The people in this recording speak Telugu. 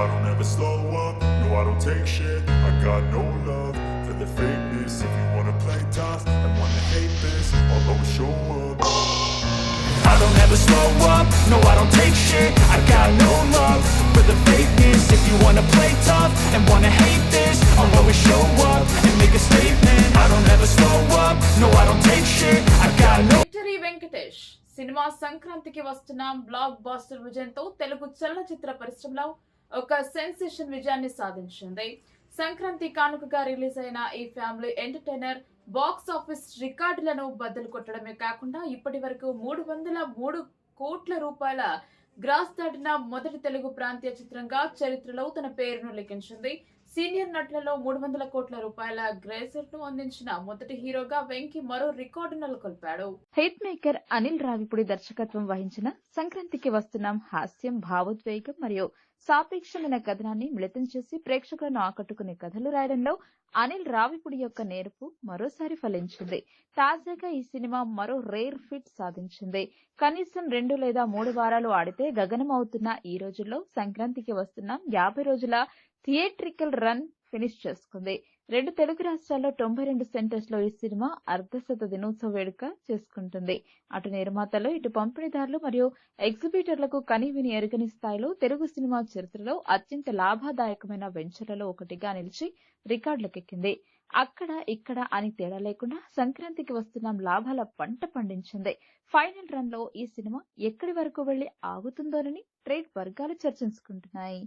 I don't ever slow up, no I don't take shit I got no love for the fakeness If you wanna play tough and wanna hate this I'll always show up I don't ever slow up, no I don't take shit I got no love for the fakeness If you wanna play tough and wanna hate this I'll always show up and make a statement I don't ever slow up, no I don't take shit I got no Victory Venkatesh cinema సంక్రాంతికి వస్తున్న బ్లాక్ బాస్టర్ విజయంతో తెలుగు చలనచిత్ర పరిశ్రమలో ఒక సెన్సేషన్ విజయాన్ని సాధించింది. సంక్రాంతి కానుకగా రిలీజ్ అయిన ఈ ఫ్యామిలీ ఎంటర్టైనర్ బాక్స్ ఆఫీస్ రికార్డులను బద్దలు కొట్టడమే కాకుండా ఇప్పటి వరకు మూడు వందల మూడు కోట్ల రూపాయల గ్రాస్ దాటిన మొదటి తెలుగు ప్రాంతీయ చిత్రంగా చరిత్రలో తన పేరును లిఖించింది. సీనియర్ నటులలో మూడు వందల కోట్ల రూపాయల గ్రేసర్ను అందించిన మొదటి హీరోగా వెంకీ మరో రికార్డు నెలకొల్పాడు. హిట్ మేకర్ అనిల్ రావిపుడి దర్శకత్వం వహించిన సంక్రాంతికి వస్తున్నాం హాస్యం భావోద్వేగం మరియు సాపేక్షమైన కథనాన్ని మిళితం చేసి ప్రేక్షకులను ఆకట్టుకునే కథలు రాయడంలో అనిల్ రావిపుడి యొక్క నేర్పు మరోసారి ఫలించింది. తాజాగా ఈ సినిమా మరో రేర్ ఫిట్ సాధించింది. కనీసం రెండు లేదా మూడు వారాలు ఆడితే గగనం అవుతున్న ఈ రోజుల్లో సంక్రాంతికి వస్తున్నాం యాభై రోజుల థియేట్రికల్ రన్ ఫినిష్ చేసుకుంది. రెండు తెలుగు రాష్ట్రాల్లో తొంభై రెండు సెంటర్స్లో ఈ సినిమా అర్ధశత దినోత్సవ వేడుక చేసుకుంటుంది. అటు నిర్మాతలు ఇటు పంపిణీదారులు మరియు ఎగ్జిబిటర్లకు కనీవిని ఎరుగని స్థాయిలో తెలుగు సినిమా చరిత్రలో అత్యంత లాభదాయకమైన వెంచర్లలో ఒకటిగా నిలిచి రికార్డులకెక్కింది. అక్కడ ఇక్కడ అని తేడా లేకుండా సంక్రాంతికి వస్తున్న లాభాల పంట పండించింది. ఫైనల్ రన్లో ఈ సినిమా ఎక్కడి వరకు వెళ్ళి ఆగుతుందోనని ట్రేడ్ వర్గాలు చర్చించుకుంటున్నాయి.